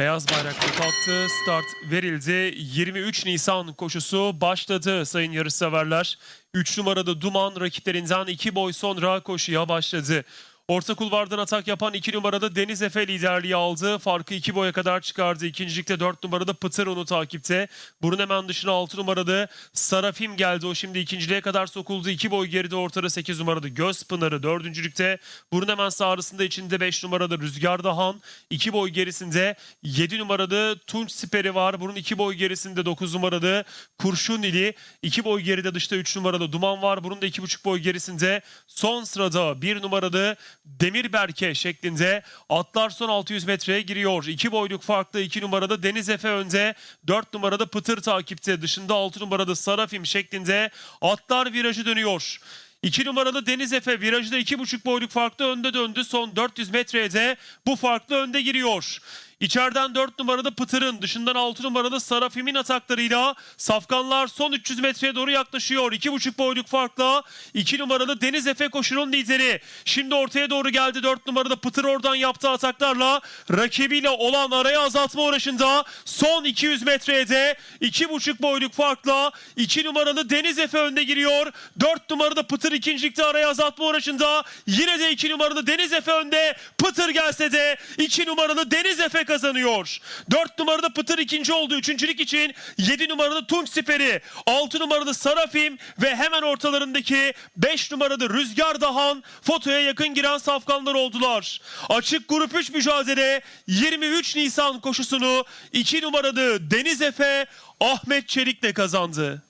Beyaz bayrakla kalktı. Start verildi. 23 Nisan koşusu başladı sayın yarışseverler. 3 numarada Duman rakiplerinden 2 boy sonra koşuya başladı. Orta kulvardan atak yapan 2 numarada Deniz Efe liderliği aldı. Farkı 2 boya kadar çıkardı. İkincilikte 4 numarada Pıtır onu takipte. Bunun hemen dışına 6 numarada Sarafim geldi. O şimdi ikinciliğe kadar sokuldu. 2 boy geride ortada 8 numarada Göz Pınarı. Dördüncülükte bunun hemen sağrısında içinde 5 numarada Rüzgar Dahan. 2 boy gerisinde 7 numarada Tunç Siperi var. Bunun 2 boy gerisinde 9 numarada Kurşun İli. 2 boy geride dışta 3 numarada Duman var. Bunun da 2,5 boy gerisinde son sırada 1 numarada Demirberke şeklinde atlar son 600 metreye giriyor. 2 boyluk farklı 2 numarada Deniz Efe önde. 4 numarada Pıtır takipte. Dışında 6 numarada Sarafim şeklinde atlar virajı dönüyor. 2 numaralı Deniz Efe virajda 2,5 boyluk farklı önde döndü. Son 400 metreye de bu farklı önde giriyor. İçeriden 4 numarada Pıtır'ın dışından 6 numarada Sarafim'in ataklarıyla Safkanlar son 300 metreye doğru yaklaşıyor. 2,5 boyluk farkla 2 numaralı Deniz Efe koşunun lideri. Şimdi ortaya doğru geldi 4 numarada Pıtır oradan yaptığı ataklarla rakibiyle olan araya azaltma uğraşında son 200 metreye de 2,5 boyluk farkla 2 numaralı Deniz Efe önde giriyor. 4 numarada Pıtır ikincilikte araya azaltma uğraşında yine de 2 numaralı Deniz Efe önde. Pıtır gelse de 2 numaralı Deniz Efe kazanıyor. 4 numarada Pıtır ikinci oldu. Üçüncülük için 7 numarada Tunç Siperi, 6 numarada Sarafim ve hemen ortalarındaki 5 numarada Rüzgar Dahan fotoya yakın giren safkanlar oldular. Açık grup 3 mücadele 23 Nisan koşusunu 2 numarada Deniz Efe Ahmet Çelik'le kazandı.